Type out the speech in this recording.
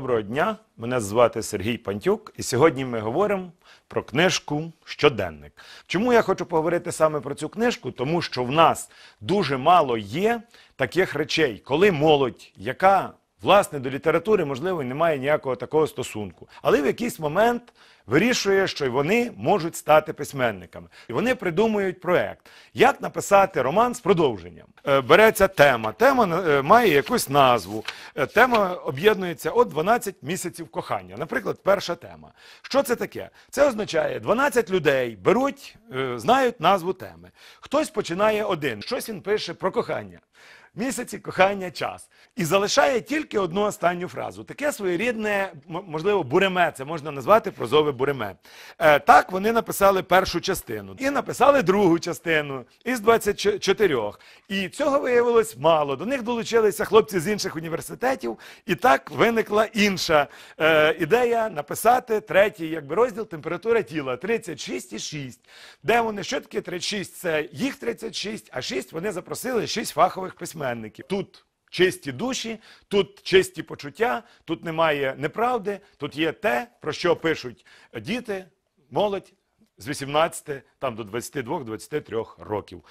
Доброго дня, мене звати Сергій Пантюк, і сьогодні ми говоримо про книжку Щоденник. Чому я хочу поговорити саме про цю книжку? Тому що в нас дуже мало є таких речей, коли молодь, яка власне до літератури, можливо, не має ніякого такого стосунку, але в якийсь момент вирішує, що вони можуть стати письменниками. І вони придумують проект, як написати роман з продовженням. Е, Береться тема. Тема е, має якусь назву. Е, Тема об'єднується от 12 місяців кохання. Наприклад, перша тема. Що це таке? Це означає, 12 людей беруть, знають назву теми. Хтось починає один, щось він пише про кохання. Місяці кохання час. І залишає тільки одну останню фразу. Таке своєрідне, можливо, буреме, це можна назвати прозове буреме. Е, так вони написали першу частину. І написали другу частину із 24. І цього виявилось мало. До них долучилися хлопці з інших університетів, і так виникла інша е, ідея написати третій якби розділ температура тіла 36,6. Де вони? Що таке 36? Це їх 36, а 6 вони запросили 6 фахових письменників. Тут чисті душі, тут чисті почуття, тут немає неправди, тут є те, про що пишуть діти, молодь з 18 там, до 22-23 років.